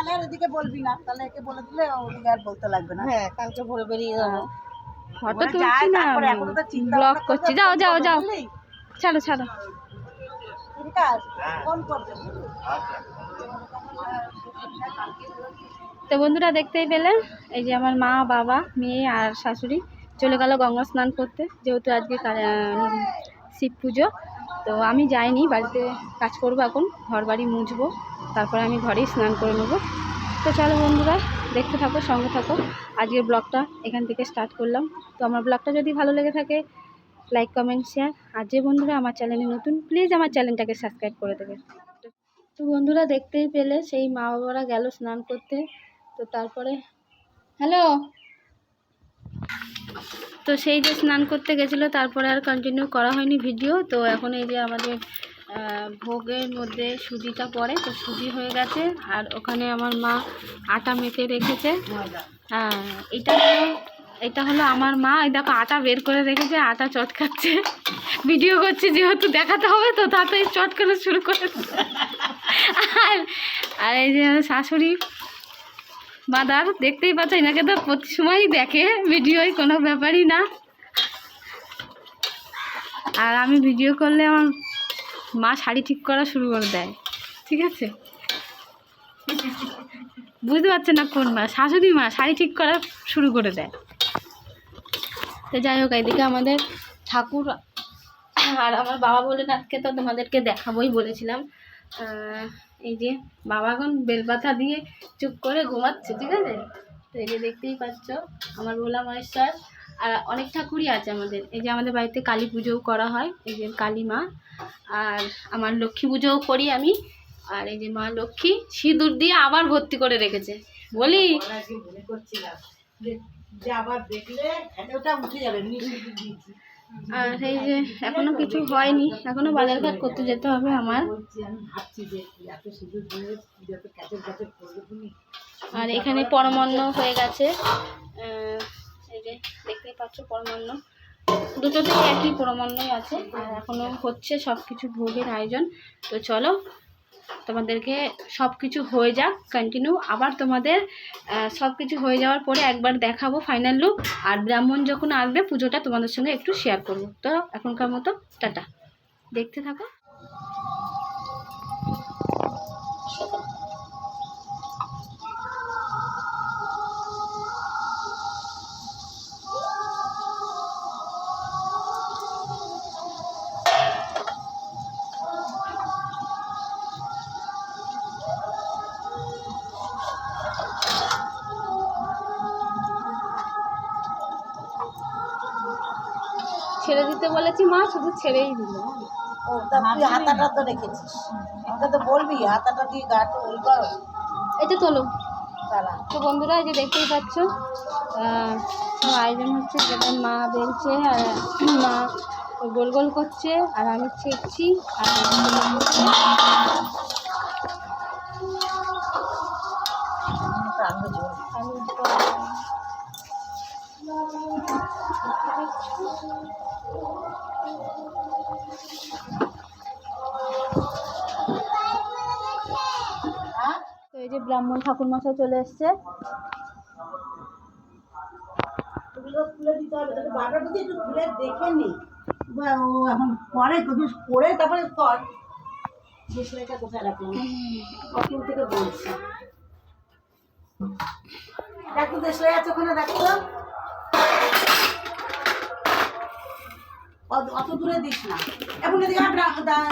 সকালে আর এদিকে বলবি না তাহলে একে বলে দিলে ওদিকে আর বলতে লাগবে না। হ্যাঁ কালকে ভোরে বেরিয়ে যাব। ফটো তুলছি না তারপরে তো ব্লগ করছি যাও যাও যাও। আছে ফোন করবে তো বন্ধুরা দেখতেই পেলেন এই যে আমার মা বাবা মেয়ে আর শাশুড়ি চলে গেল গঙ্গা স্নান করতে যেহেতু আজকে শিব পুজো। তো আমি যাইনি, বাড়িতে কাজ করব এখন ঘর বাড়ি মুছবো, তারপরে আমি ঘরেই স্নান করে নেব। তো চলো বন্ধুরা, দেখতে থাকো, সঙ্গে থাকো। আজকের ব্লগটা এখান থেকে স্টার্ট করলাম। তো আমার ব্লগটা যদি ভালো লেগে থাকে লাইক কমেন্ট শেয়ার আর যে বন্ধুরা আমার চ্যানেলে নতুন প্লিজ আমার চ্যানেলটাকে সাবস্ক্রাইব করে দেবে। তো বন্ধুরা, দেখতেই পেলে, সেই মা বাবারা গেল স্নান করতে। তো তারপরে হ্যালো তো সেই যে স্নান করতে গেছিল, তারপরে আর কন্টিনিউ করা হয়নি ভিডিও তো এখন এই যে আমাদের ভোগের মধ্যে সুজিটা পড়ে, তো সুজি হয়ে গেছে। আর ওখানে আমার মা আটা মেখে রেখেছে। হ্যাঁ এটা এটা হলো আমার মা। এই দেখো, আটা বের করে রেখেছে, আটা চটকাচ্ছে। ভিডিও করছে, যেহেতু দেখাতে হবে, তো তাতেই চটকানো শুরু করে আর আর এই যে শাশুড়ি মাদার দেখতেই পাচ্ছ, এনাকে তো প্রতি সময়ই দেখে, ভিডিওই কোনো ব্যাপারই না। আর আমি ভিডিও করলে আমার মা শাড়ি ঠিক করা শুরু করে দেয়, ঠিক আছে? বুঝতে পারছে না কোন মা, শাশুড়ি মা শাড়ি ঠিক করা শুরু করে দেয়। তো যাই হোক, এদিকে আমাদের ঠাকুর আর আমার বাবা বলে আজকে তো তোমাদেরকে দেখাবোই বলেছিলাম। এই যে বাবা এখন বেলপাতা দিয়ে চুপ করে ঘুমাচ্ছে, ঠিক আছে? তো এই যে দেখতেই পাচ্ছ আমার ভোলা মহেশ্বর আর অনেক ঠাকুরই আছে আমাদের। এই যে আমাদের বাড়িতে কালী পুজোও করা হয়, এই যে কালী মা। আর আমার লক্ষ্মী পুজোও করি আমি। আর এই যে মা লক্ষ্মী সিঁদুর দিয়ে আবার ভর্তি করে রেখেছে। বলি? আবার দেখলে ওটা উঠে যাবে আর এই যে এখনও কিছু হয়নি, এখনও বাজার ঘাট করতে যেতে হবে আমার। আর এখানে পরমান্ন হয়ে গেছে। এই যে দেখতেই পাচ্ছ পরমান্ন। দুটোতেই একই পরমান্নই আছে, আর এখনও হচ্ছে সব কিছু ভোগের আয়োজন। তো চলো তোমাদেরকে সব কিছু হয়ে যাক কন্টিনিউ আবার তোমাদের সব কিছু হয়ে যাওয়ার পরে একবার দেখাবো ফাইনাল লুক আর ব্রাহ্মণ যখন আসবে, পুজোটা তোমাদের সঙ্গে একটু শেয়ার করব। তো এখনকার মতো, টাটা। দেখতে থাকো। ছেড়ে দিতে বলেছি মা শুধু ছেড়েই দিল। ও তা তুই হাতাটা তো রেখেছিস। আমাকে তো বলবি হাতাটা দিয়ে গাটা ওই কর। এটা তোলো। তারা তো বন্ধুরা এই যে দেখতেই পাচ্ছ আয়োজন হচ্ছে যেটা মা বেলছে আর মা গোল গোল করছে আর আমি ছেঁকছি আর তো এই যে ব্রাহ্মণ ঠাকুর মশাই চলে এসছে। দেখে নি। এখন পরে তুমি পরে তারপরে কর। কখন থেকে বলছি? দেখো দেশলাই আছে ওখানে দেখো অত অত দূরে দিস না। এখন এদিকে দা-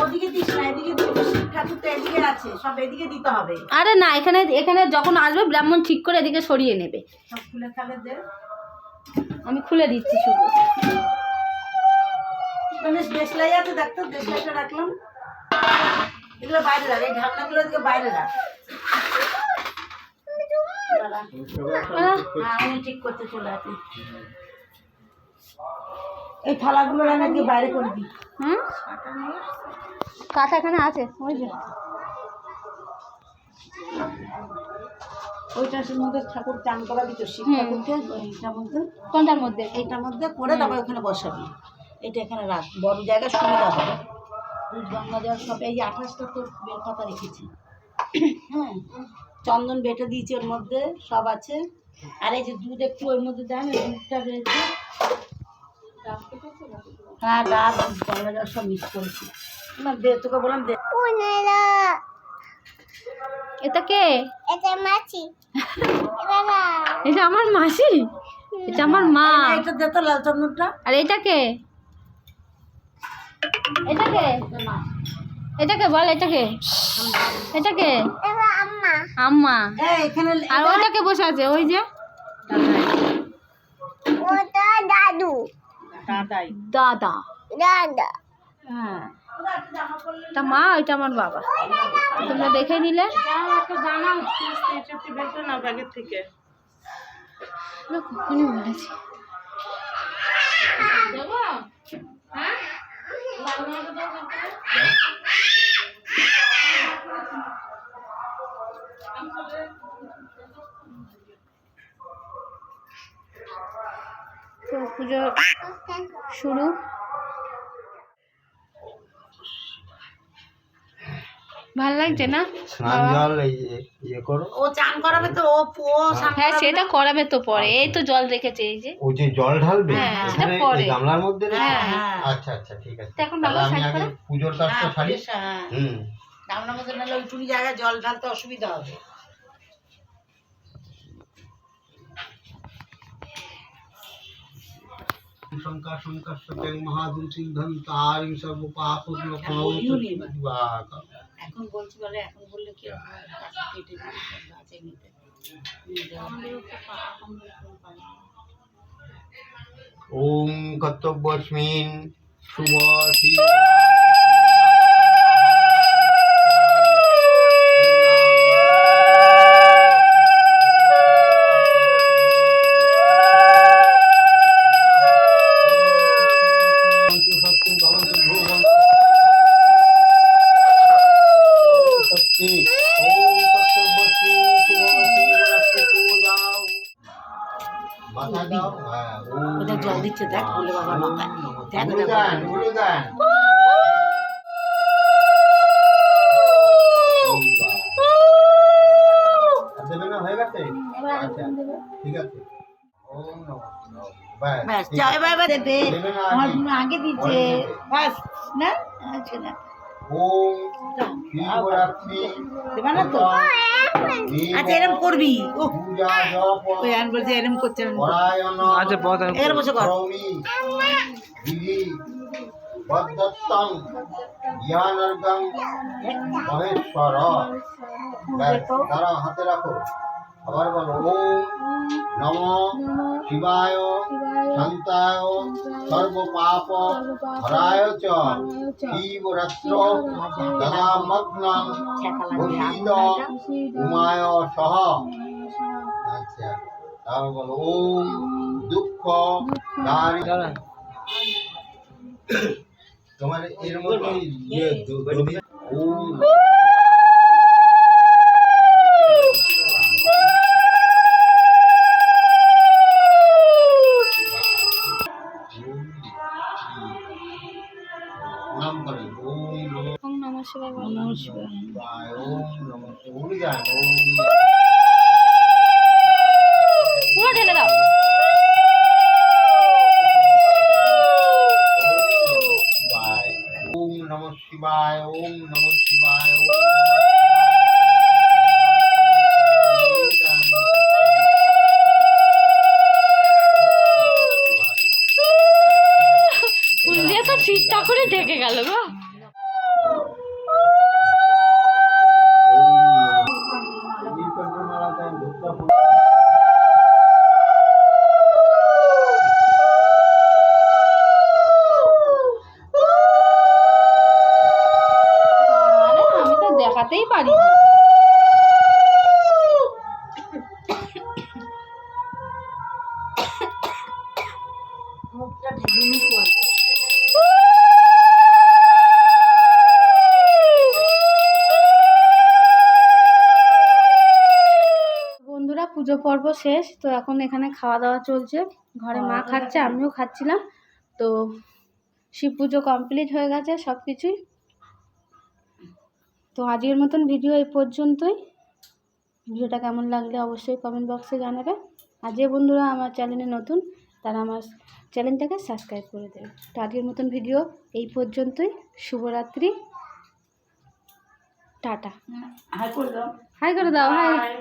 ওদিকে। দিস না এদিকে আছে সব এদিকে দিতে হবে। আরে না এখানে এখানে যখন আসবে ব্রাহ্মণ ঠিক করে এদিকে সরিয়ে নেবে। সব খুলে খালে দে। আমি খুলে দিচ্ছি শুধু। মানে দেশলাই আছে দেশলাইটা রাখলাম। এগুলো বাইরে রাখ এই ঢাকনাগুলো এদিকে বাইরে রাখ। হ্যাঁ উনি ঠিক করতে চলে আসি এই থালাগুলো বাইরে করে দিই হুম কাঠ এখানে আছে ওইটার মধ্যে ঠাকুর চান করা দিত শিব। ঠাকুরকে মধ্যে কোনটার মধ্যে এইটার মধ্যে করে তারপর ওখানে বসাবি এটা এখানে রাখ বড় জায়গা সুবিধা হবে গঙ্গা জল সব আঠাশটা তো বের পাতা রেখেছি হ্যাঁ চন্দন বেটে দিয়েছি ওর মধ্যে সব আছে। আর এই যে দুধ একটু ওর মধ্যে দেন দুধটা রয়েছে হ্যাঁ ডাব দুধ গঙ্গা জল সব মিক্স করেছি। না দে তোকে বললাম দে। এটা কে? এটা আমার মাসি? এটা আমার মা। এটা দে তো লাল চন্দনটা। আর এটা কে? এটা কে? এটা কে বল এটা কে? এটা কে? আম্মা। হ্যাঁ এখানে আর ওইটা কে বসে আছে ওই যে। দাদাই। দাদা। হ্যাঁ। তা মা ওইটা আমার বাবা। তোমরা দেখে নিলে। না, কখনই বলেছি তো পুজো শুরু। ভালো লাগছে না? জল ইয়ে করো। ও চান করাবে তো ও ও হ্যাঁ সেটা করাবে তো পরে। এই তো জল রেখেছে এই যে। ওই যে জল ঢালবে? হ্যাঁ, সেটা পরে। গামলার মধ্যে? হ্যাঁ, হ্যাঁ। আচ্ছা আচ্ছা ঠিক আছে। তো এখন বাবা সাইড করো। পুজোর কাজটা সারি। হুম। গামলার মধ্যে জায়গায় জল ঢালতে অসুবিধা হবে। শঙ্কা শঙ্কা সত্যং মহাদুম সিদ্ধম তারিং সর্ব পাপ এখন বলছি বলে এখন বললে কি কেটে সব গাছে নিতে। নিয়ে যাওয়া ওম কর্তব্যস্মিন শুভ দেখ, উড়ে ওটা যান বলে। উড়ে যান আর দেবে না হয়ে গেছে? আচ্ছা ঠিক আছে। ব্যাস, দেবে। আমার আগে? দিচ্ছে। ব্যাস না? আচ্ছা না। ওম শিবরাত্রি দেবে না তো আচ্ছা এরম করবি। ও। পূজা জপ ওই আমি বলছি এরম করছে আচ্ছা এর বসে কর। মহেশ্বর। ব্যাস, হাতে রাখো। আবার বলো ওম নম শিবায় শান্তায় সর্ব পাপ হরায় চ। শিবরাত্র দদা মগ্নং ভূষিত উমায় সহ। আচ্ছা তারপর বলো ওম দুঃখ দারি। তোমার এর মধ্যে ওম ঢেকে গেল গো দেখাতেই পারি না। পুজো পর্ব শেষ তো এখন এখানে খাওয়া দাওয়া চলছে। ঘরে মা খাচ্ছে আমিও খাচ্ছিলাম। তো শিব পুজো কমপ্লিট হয়ে গেছে সব কিছুই। তো আজকের মতন ভিডিও এই পর্যন্তই। ভিডিওটা কেমন লাগলে অবশ্যই কমেন্ট বক্সে জানাবে। আর যে বন্ধুরা আমার চ্যানেলে নতুন তারা আমার চ্যানেলটাকে সাবস্ক্রাইব করে দেবে। তো আজকের মতন ভিডিও এই পর্যন্তই। শুভরাত্রি। টাটা। হাই করে দাও হাই